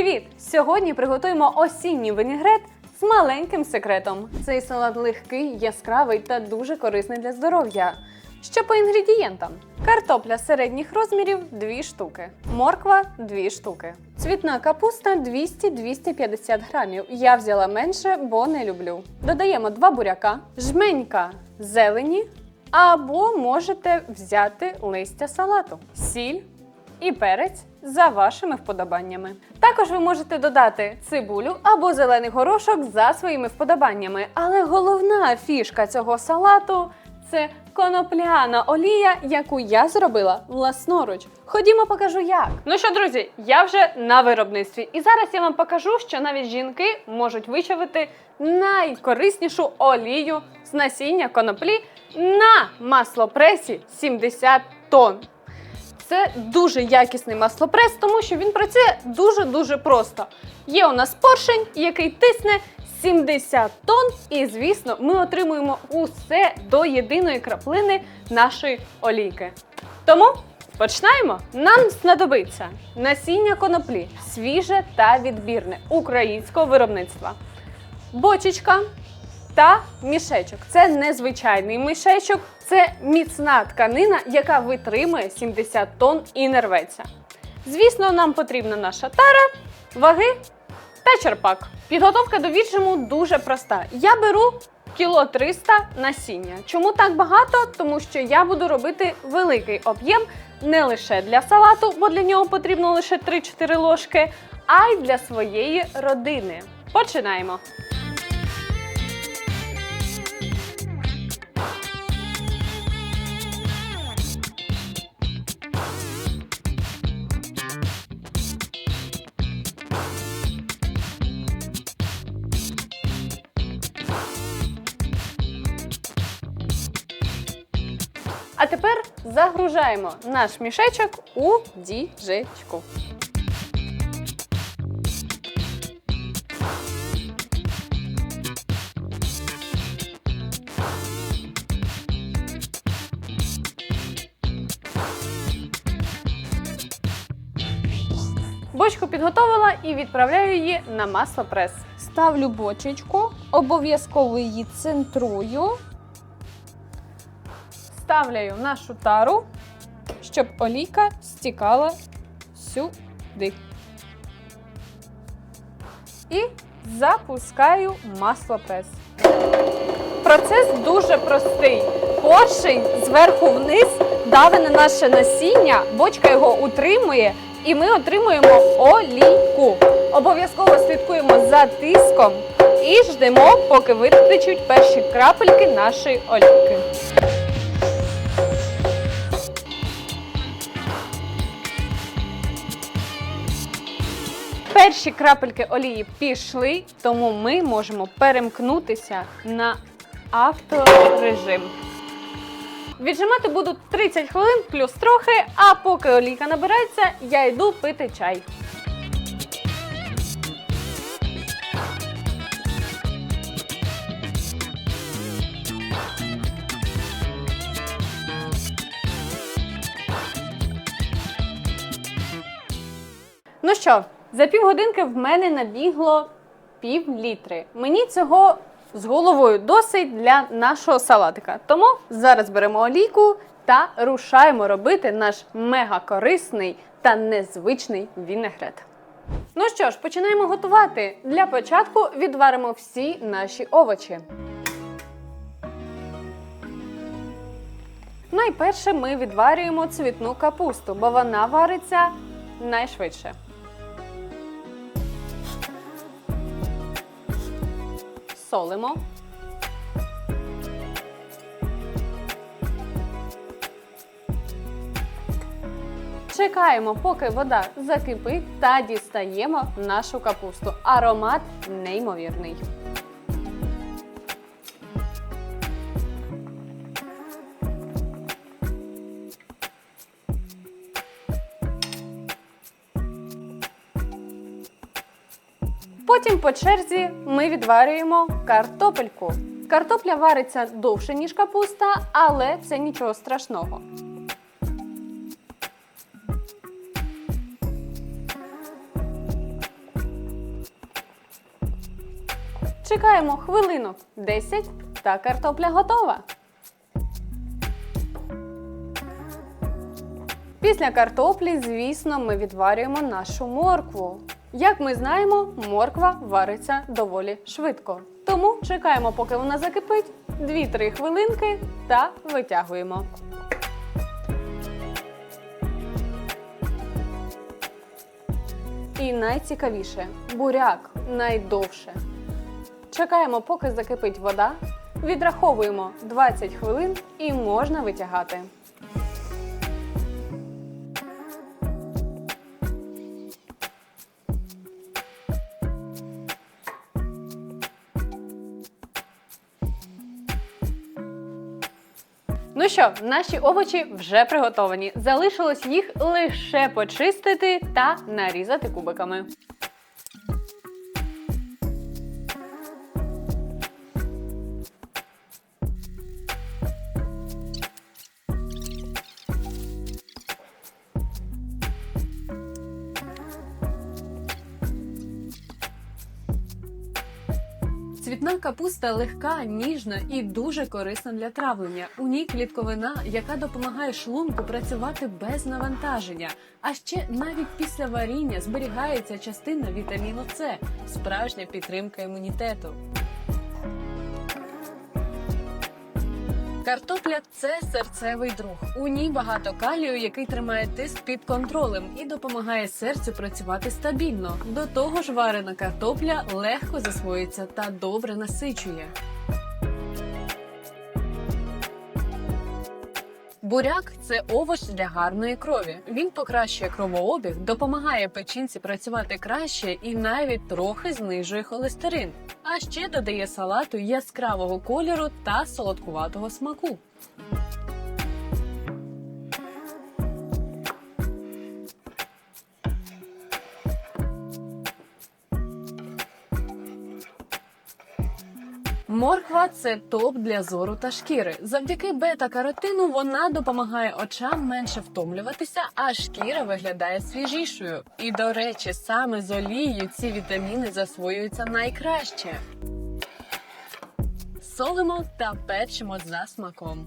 Привіт! Сьогодні приготуємо осінній вінігрет з маленьким секретом. Цей салат легкий, яскравий та дуже корисний для здоров'я. Що по інгредієнтам? Картопля середніх розмірів 2 штуки, морква 2 штуки, цвітна капуста 200-250 грамів. Я взяла менше, бо не люблю. Додаємо 2 буряка, жменька зелені, або можете взяти листя салату, сіль і перець за вашими вподобаннями. Також ви можете додати цибулю або зелений горошок за своїми вподобаннями. Але головна фішка цього салату це конопляна олія, яку я зробила власноруч. Ходімо, покажу як. Ну що, друзі, я вже на виробництві, і зараз я вам покажу, що навіть жінки можуть вичавити найкориснішу олію з насіння коноплі на маслопресі 70 тонн. Це дуже якісний маслопрес, тому що він працює дуже-дуже просто. Є у нас поршень, який тисне 70 тонн, і, звісно, ми отримуємо усе до єдиної краплини нашої олійки. Тому починаємо. Нам знадобиться насіння коноплі, свіже та відбірне українського виробництва, бочечка, та мішечок. Це незвичайний мішечок, це міцна тканина, яка витримує 70 тонн і не рветься. Звісно, нам потрібна наша тара, ваги та черпак. Підготовка до віджиму дуже проста. Я беру кіло 300 насіння. Чому так багато? Тому що я буду робити великий об'єм не лише для салату, бо для нього потрібно лише 3-4 ложки, а й для своєї родини. Починаємо. А тепер загружаємо наш мішечок у діжечку. Бочку підготовила і відправляю її на маслопрес. Ставлю бочечку, обов'язково її центрую. Ставляю нашу тару, щоб олійка стікала сюди. І запускаю маслопрес. Процес дуже простий. Поршень зверху вниз дави на наше насіння, бочка його утримує, і ми отримуємо олійку. Обов'язково слідкуємо за тиском і ждемо, поки витечуть перші крапельки нашої олійки. Перші крапельки олії пішли, тому ми можемо перемкнутися на авторежим. Віджимати буду 30 хвилин плюс трохи, а поки олійка набирається, я йду пити чай. Ну що, за півгодинки в мене набігло пів літри. Мені цього з головою досить для нашого салатика. Тому зараз беремо олійку та рушаємо робити наш мега корисний та незвичний вінегрет. Ну що ж, починаємо готувати. Для початку відваримо всі наші овочі. Найперше ми відварюємо цвітну капусту, бо вона вариться найшвидше. Солимо. Чекаємо, поки вода закипить та дістаємо нашу капусту. Аромат неймовірний. Потім по черзі ми відварюємо картопельку. Картопля вариться довше, ніж капуста, але це нічого страшного. Чекаємо хвилинок 10 та картопля готова. Після картоплі, звісно, ми відварюємо нашу моркву. Як ми знаємо, морква вариться доволі швидко. Тому чекаємо, поки вона закипить 2-3 хвилинки та витягуємо. І найцікавіше буряк найдовше. Чекаємо, поки закипить вода, відраховуємо 20 хвилин і можна витягати. Ну що, наші овочі вже приготовані. Залишилось їх лише почистити та нарізати кубиками. Цвітна капуста легка, ніжна і дуже корисна для травлення. У ній клітковина, яка допомагає шлунку працювати без навантаження. А ще навіть після варіння зберігається частина вітаміну С, справжня підтримка імунітету. Картопля це серцевий друг. У ній багато калію, який тримає тиск під контролем і допомагає серцю працювати стабільно. До того ж, варена картопля легко засвоїться та добре насичує. Буряк це овоч для гарної крові. Він покращує кровообіг, допомагає печінці працювати краще і навіть трохи знижує холестерин. А ще додає салату яскравого кольору та солодкуватого смаку. Морква це топ для зору та шкіри. Завдяки бета-каротину вона допомагає очам менше втомлюватися, а шкіра виглядає свіжішою. І до речі, саме з олією ці вітаміни засвоюються найкраще. Солимо та печимо за смаком.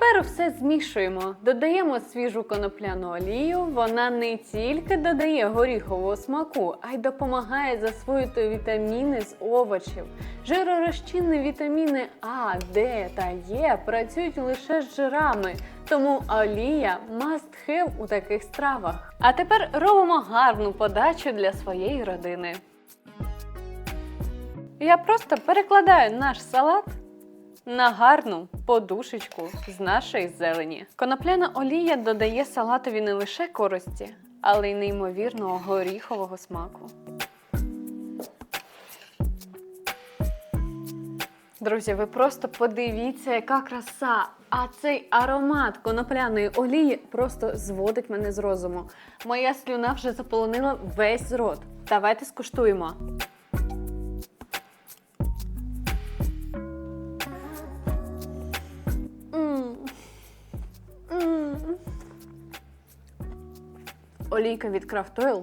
Тепер все змішуємо. Додаємо свіжу конопляну олію. Вона не тільки додає горіхового смаку, а й допомагає засвоїти вітаміни з овочів. Жиророзчинні вітаміни А, Д та Е працюють лише з жирами, тому олія must have у таких стравах. А тепер робимо гарну подачу для своєї родини. Я просто перекладаю наш салат на гарну подушечку з нашої зелені. Конопляна олія додає салатові не лише користі, але й неймовірного горіхового смаку. Друзі, ви просто подивіться, яка краса! А цей аромат конопляної олії просто зводить мене з розуму. Моя слюна вже заполонила весь рот. Давайте скуштуємо. Олійка від Craft Oil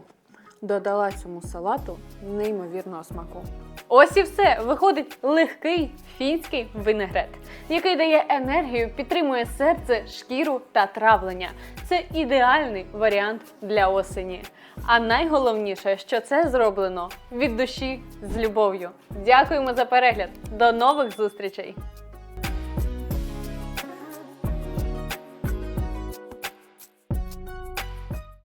додала цьому салату неймовірного смаку. Ось і все. Виходить легкий фінський винегрет, який дає енергію, підтримує серце, шкіру та травлення. Це ідеальний варіант для осені. А найголовніше, що це зроблено від душі з любов'ю. Дякуємо за перегляд. До нових зустрічей!